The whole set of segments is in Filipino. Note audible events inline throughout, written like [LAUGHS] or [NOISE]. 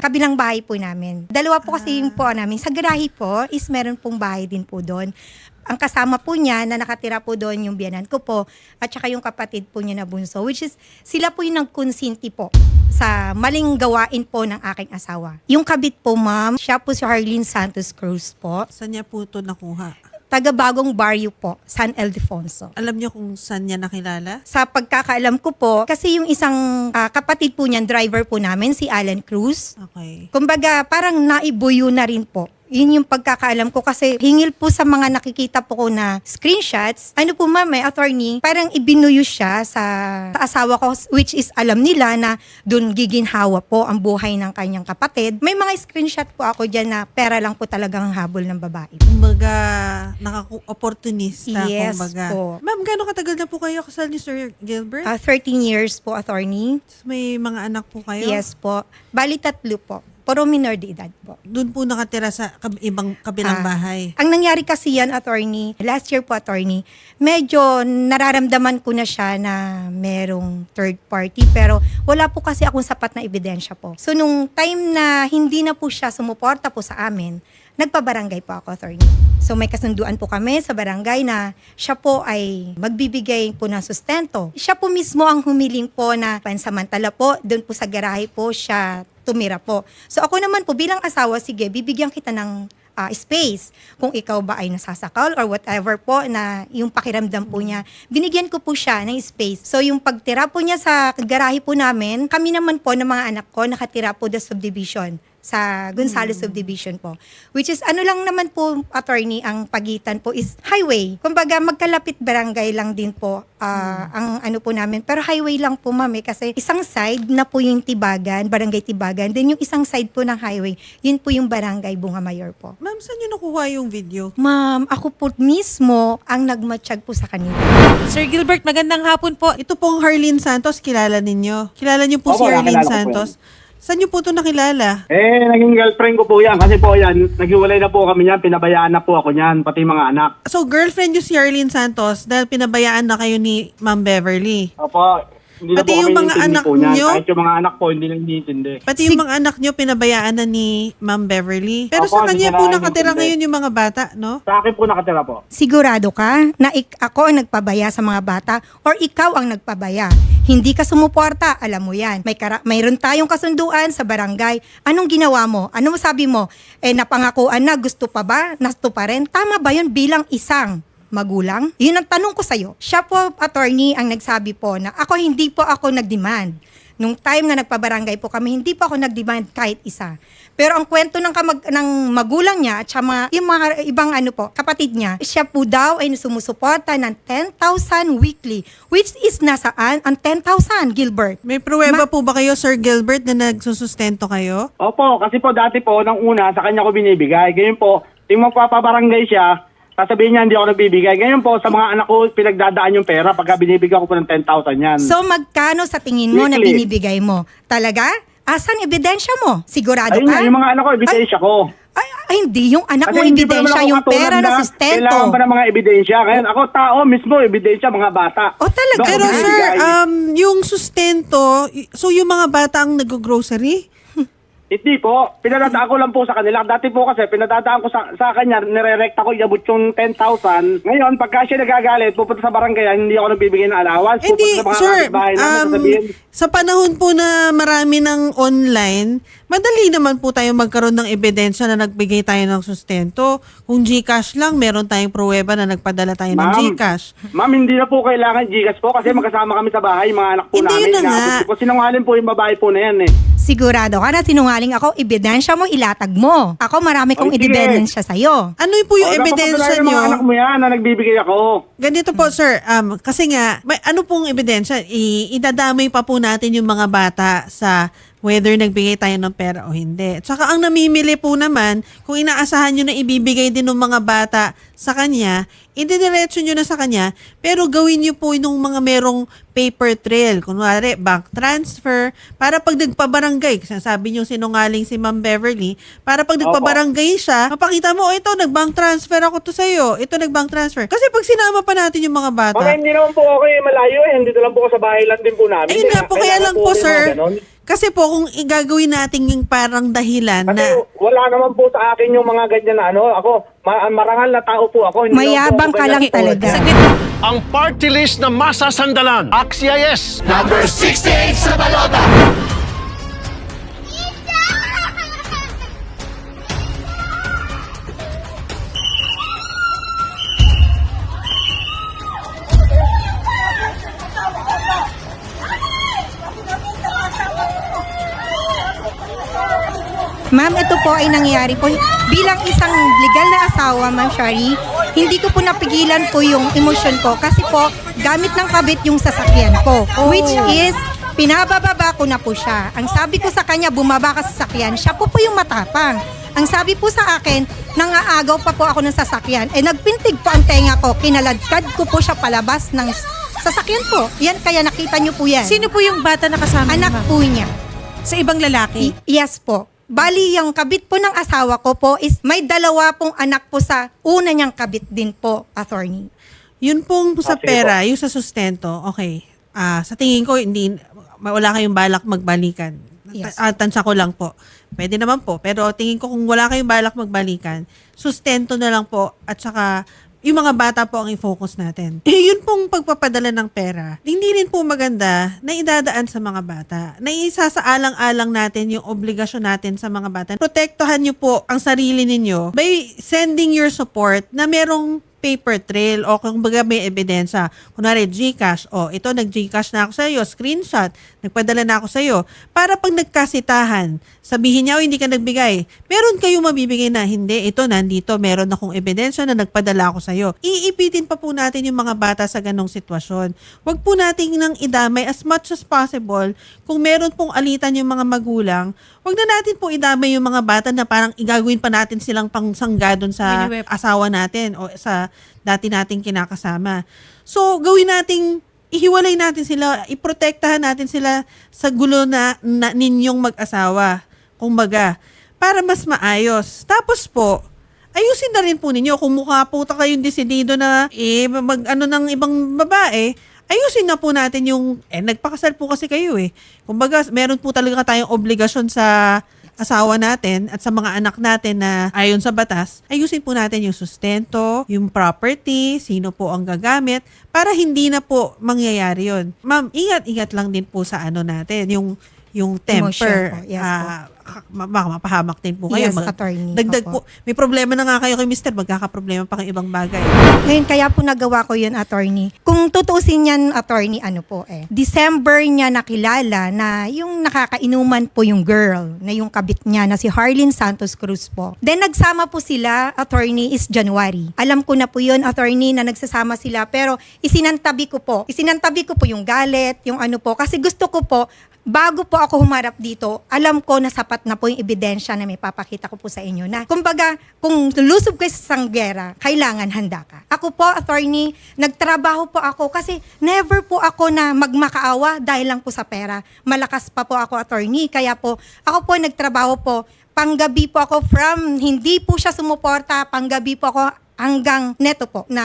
kabilang bahay po namin. Dalawa po kasi yung po namin. Sa garahe po is meron pong bahay din po doon. Ang kasama po niya na nakatira po doon yung biyanan ko po at saka yung kapatid po niya na bunso which is sila po yung nagkonsinti po sa maling gawain po ng aking asawa. Yung kabit po ma'am, siya po si Harleen Santos Cruz po. Saan niya po ito nakuha? Taga Bagong Barrio po, San Ildefonso. Alam niyo kung saan niya nakilala? Sa pagkakaalam ko po, kasi yung isang ah, kapatid po niyan, driver po namin, si Alan Cruz, Okay. Kumbaga, parang naibuyo na rin po. Yun yung pagkakaalam ko kasi hingil po sa mga nakikita po ko na screenshots. Ano po ma'am, may attorney, parang ibinuyo siya sa, sa asawa ko which is alam nila na doon giginhawa po ang buhay ng kanyang kapatid. May mga screenshot po ako dyan na pera lang po talagang habol ng babae. Kumbaga, nakaku-opportunista. Yes kumbaga. po. Ma'am, gano'ng katagal na po kayo kasal ni Sir Gilbert? Ah, 13 years po attorney. May mga anak po kayo? Yes po. Bali tatlo po. Puro minor de edad po. Doon po nakatira sa kab- ibang kabilang Ah. bahay. Ang nangyari kasi yan, attorney, last year po, attorney, medyo nararamdaman ko na siya na merong third party, pero wala po kasi akong sapat na ebidensya po. So, nung time na hindi na po siya sumuporta po sa amin, nagpabarangay po ako, attorney. So, may kasunduan po kami sa barangay na siya po ay magbibigay po ng sustento. Siya po mismo ang humiling po na pansamantala po, doon po sa garahe po siya tumira po. So ako naman po bilang asawa, sige, bibigyan kita ng ah, space. Kung ikaw ba ay nasasakal or whatever po na yung pakiramdam po niya, binigyan ko po siya ng space. So yung pagtira po niya sa garahe po namin, kami naman po ng mga anak ko nakatira po the subdivision sa Gonzales subdivision po. Which is ano lang naman po attorney ang pagitan po is highway. Kumbaga magkalapit barangay lang din po ah, ang ano po namin. Pero highway lang po ma'am eh, kasi isang side na po yung Tibagan, barangay Tibagan. Then yung isang side po ng highway, yun po yung barangay Bunga Mayor po. Ma'am, saan niyo nakuha yung video? Ma'am, ako po mismo ang nagmatsyag po sa kanila. Sir Gilbert, magandang hapon po. Ito pong Harleen Santos, kilala ninyo. Kilala niyo po Opo, si Harleen nakilala ko po Santos. Saan niyo po ito nakilala? Eh, naging girlfriend ko po yan. Kasi po yan, naghiwalay na po kami niyan. Pinabayaan na po ako niyan, pati mga anak. So, girlfriend niyo si Harleen Santos dahil pinabayaan na kayo ni Ma'am Beverly. Opo, hindi na Pati po yung mga anak po niyan. niyo? Kahit yung mga anak po, hindi na nintindi. Pati yung mga anak niyo pinabayaan na ni Ma'am Beverly. Pero Opo, sa kanya hindi po nakatira ngayon yung mga bata, no? Sa akin po nakatira po. Sigurado ka na ik- ako ang nagpabaya sa mga bata or ikaw ang nagpabaya. Hindi ka sumuporta, alam mo yan. May kara- mayroon tayong kasunduan sa barangay. Anong ginawa mo? Ano mo sabi mo? Eh napangakuan na, gusto pa ba? Nasto pa rin? Tama ba yun bilang isang magulang? Yun ang tanong ko sa'yo. Siya po, attorney, ang nagsabi po na ako hindi po ako nag-demand. Nung time na nagpabarangay po kami, hindi po ako nag-demand kahit isa. Pero ang kwento ng, kamag- ng magulang niya at siya mga, yung mga ibang ano po, kapatid niya, siya po daw ay sumusuporta ng 10,000 weekly. Which is nasaan ang 10,000, Gilbert? May pruweba po ba kayo, Sir Gilbert, na nagsusustento kayo? Opo, kasi po dati po, nang una, sa kanya ko binibigay. Ganyan po, yung magpapabarangay siya, sasabihin niya hindi ako nagbibigay. Ganyan po, sa mga anak ko, pinagdadaan yung pera pagka binibigyan ko po ng 10,000 yan. So magkano sa tingin mo na Weekly. binibigay mo? Talaga? Asan ebidensya mo? Sigurado Ayun ka? nga, yung mga anak ko, ebidensya ko. Ay, ay, hindi. Yung anak mo Kasi hindi pa naman ebidensya, ako yung katulad pera na sustento. Kailangan pa ng mga ebidensya. Kaya ako tao mismo, ebidensya, mga bata. O talaga? Pero sir, bibigay. um, yung sustento, y- so yung mga bata ang nag-grocery? Hindi po. Pinadadaan ko lang po sa kanila. Dati po kasi, pinadadaan ko sa, sa kanya, nirerekta ko, iabot yung 10,000. Ngayon, pagka siya nagagalit, pupunta sa barangay, hindi ako nagbibigay ng allowance. Hindi, pupunta sa mga sir, namin, um, sasabihin, sa panahon po na marami ng online, madali naman po tayo magkaroon ng ebidensya na nagbigay tayo ng sustento. Kung Gcash lang, meron tayong pruweba na nagpadala tayo ng Gcash. Ma'am, hindi na po kailangan Gcash po kasi magkasama kami sa bahay, mga anak po Hindi, namin. yun na nga. Po. Sinungaling po yung babae po na yan eh. Sigurado ka na sinungaling ako, ebidensya mo, ilatag mo. Ako marami kong Ay, sige. ebidensya sa'yo. Ano yung po yung O, dapat ebidensya patunayan ng nyo? mga anak mo yan na nagbibigay ako. Ganito po, sir. Um, kasi nga, may, ano pong ebidensya? I, idadamay pa po natin yung mga bata sa whether nagbigay tayo ng pera o hindi. Tsaka ang namimili po naman, kung inaasahan nyo na ibibigay din ng mga bata sa kanya, indidiretso nyo na sa kanya, pero gawin nyo po yung mga merong paper trail. Kunwari, bank transfer, para pag nagpabarangay, sabi nyo sinungaling si Ma'am Beverly, para pag nagpabarangay siya, mapakita mo, oh, ito, nag-bank transfer ako to sa'yo. Ito, nag-bank transfer. Kasi pag sinama pa natin yung mga bata, Okay, hindi naman po okay malayo eh. Hindi lang po sa bahay lang din po namin. Ayun nga po, kaya lang po, sir. Kasi po, kung igagawin natin yung parang dahilan Kasi na... wala naman po sa akin yung mga ganyan na ano. Ako, ma- marangal na tao po ako. Hindi Mayabang ako ka lang ganyan talaga. Saglit. ang party list na masasandalan. Axia yes! Number 68 sa balota. Ma'am, ito po ay nangyayari po. Bilang isang legal na asawa, Ma'am Shari, hindi ko po napigilan po yung emosyon ko kasi po gamit ng kabit yung sasakyan ko. Which is, pinabababa ko na po siya. Ang sabi ko sa kanya, bumaba ka sa sasakyan. Siya po po yung matapang. Ang sabi po sa akin, nangaagaw pa po ako ng sasakyan. Eh, nagpintig po ang tenga ko. Kinaladkad ko po siya palabas ng sasakyan po. Yan, kaya nakita niyo po yan. Sino po yung bata na kasama niyo, Anak ma'am? po niya. Sa ibang lalaki? Y- yes po. Bali, yung kabit po ng asawa ko po is may dalawa pong anak po sa una niyang kabit din po, attorney. Yun pong sa Ah, sige pera, yung sa sustento, okay. Ah, sa tingin ko, hindi, wala kayong balak magbalikan. Yes. Ah, tansya ko lang po. Pwede naman po. Pero tingin ko kung wala kayong balak magbalikan, sustento na lang po at saka yung mga bata po ang i-focus natin. Eh, [LAUGHS] yun pong pagpapadala ng pera, hindi rin po maganda na idadaan sa mga bata. Na isasaalang-alang natin yung obligasyon natin sa mga bata. Protektahan nyo po ang sarili ninyo by sending your support na merong paper trail o kung baga may ebidensya. Kunwari, Gcash. O, ito, nag-Gcash na ako sa iyo. Screenshot. Nagpadala na ako sa iyo. Para pag nagkasitahan, sabihin niya, "Oy, hindi ka nagbigay. Meron kayong mabibigay na, hindi, ito, nandito. Meron akong ebidensya na nagpadala ako sa iyo. Iipitin pa po natin yung mga bata sa ganong sitwasyon. Huwag po natin nang idamay as much as possible. Kung meron pong alitan yung mga magulang, huwag na natin po idamay yung mga bata na parang igagawin pa natin silang pangsangga doon sa asawa natin o sa dati nating kinakasama. So, gawin nating ihiwalay natin sila, iprotektahan natin sila sa gulo na, na ninyong mag-asawa. Kumbaga, para mas maayos. Tapos po, ayusin na rin po ninyo kung mukha po ta kayong desidido na eh, mag ano ng ibang babae, ayusin na po natin yung, eh, nagpakasal po kasi kayo eh. Kumbaga, meron po talaga tayong obligasyon sa asawa natin at sa mga anak natin na ayon sa batas, ayusin po natin yung sustento, yung property, sino po ang gagamit, para hindi na po mangyayari yon. Ma'am, ingat-ingat lang din po sa ano natin, yung yung Emotion temper. po. Yes ah, ka- ma- baka mapahamak din po kayo. Yes, attorney. Dagdag Opo. po. May problema na nga kayo kay Mr. Magkakaproblema pa kang ibang bagay. Ngayon, kaya po nagawa ko yun, attorney. Kung tutusin yan, attorney, ano po eh. December niya nakilala na yung nakakainuman po yung girl, na yung kabit niya, na si Harlene Santos Cruz po. Then, nagsama po sila, attorney, is January. Alam ko na po yun, attorney, na nagsasama sila. Pero, isinantabi ko po. Isinantabi ko po yung galit, yung ano po. Kasi gusto ko po, bago po ako humarap dito, alam ko na sapat na po yung ebidensya na may papakita ko po sa inyo na, kumbaga, kung lulusob kayo sa sanggera, kailangan handa ka. Ako po, attorney, nagtrabaho po ako kasi never po ako na magmakaawa dahil lang po sa pera. Malakas pa po ako, attorney. Kaya po, ako po nagtrabaho po, panggabi po ako from, hindi po siya sumuporta, panggabi po ako hanggang neto po na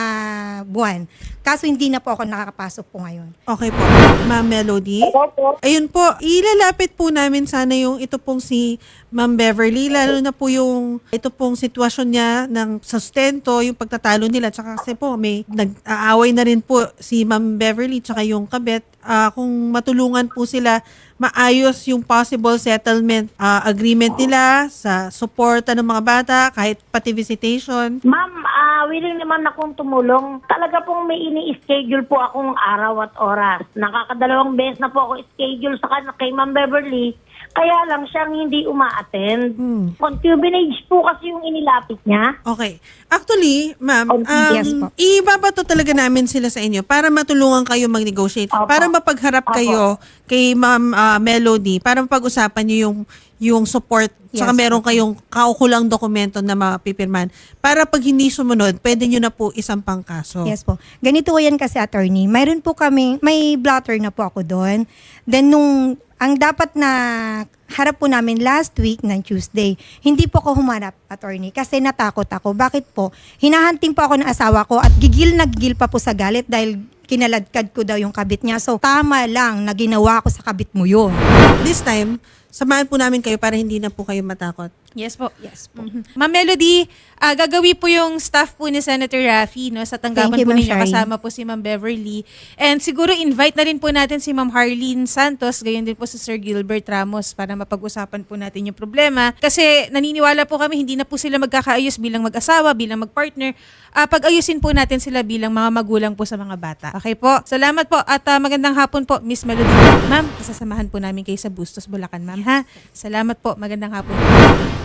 buwan. Kaso hindi na po ako nakakapasok po ngayon. Okay po. Ma'am Melody? Opo. Ayun po, ilalapit po namin sana yung ito pong si Ma'am Beverly, lalo na po yung ito pong sitwasyon niya ng sustento, yung pagtatalo nila. Tsaka kasi po, may nag-aaway na rin po si Ma'am Beverly tsaka yung kabet. Ah, kung matulungan po sila, maayos yung possible settlement ah, agreement nila sa suporta ng mga bata, kahit pati visitation. Ma'am, ah, willing naman akong tumulong. Talaga pong may ini-schedule po akong araw at oras. Nakakadalawang beses na po ako schedule sa kay Ma'am Beverly. Kaya lang siyang hindi uma-attend. Hmm. Concubinage po kasi yung inilapit niya. Okay. Actually, ma'am, um, yes po. ibabato talaga namin sila sa inyo para matulungan kayo mag-negotiate. Opo. Para mapagharap Opo. kayo kay Ma'am ah, Melody, para mapag-usapan niyo yung yung support saka Yes, meron opo. kayong kaukulang dokumento na mapipirman para pag hindi sumunod, pwede nyo na po isang pangkaso. Yes po. Ganito po yan kasi attorney. Mayroon po kami, may blotter na po ako doon. Then nung, ang dapat na harap po namin last week ng Tuesday, hindi po ako humarap, attorney, kasi natakot ako. Bakit po? Hinahanting po ako ng asawa ko at gigil na gigil pa po sa galit dahil kinaladkad ko daw yung kabit niya. So, tama lang na ginawa ko sa kabit mo yun. This time, samahan po namin kayo para hindi na po kayo matakot. Yes po. Yes po. Mhm. Ma'am Melody, ah, gagawi po yung staff po ni Senator Raffy no, sa tanggapan you, po ninyo. Shari. Kasama po si Ma'am Beverly. And siguro invite na rin po natin si Ma'am Harleen Santos, gayon din po si Sir Gilbert Ramos para mapag-usapan po natin yung problema. Kasi naniniwala po kami, hindi na po sila magkakaayos bilang mag-asawa, bilang mag-partner. Ah, pag-ayusin po natin sila bilang mga magulang po sa mga bata. Okay po? Salamat po at ah, magandang hapon po, Miss Melody. Ma'am, isasamahan po namin kayo sa Bustos, Bulacan, ma'am. Ha? Salamat po. Magandang hapon.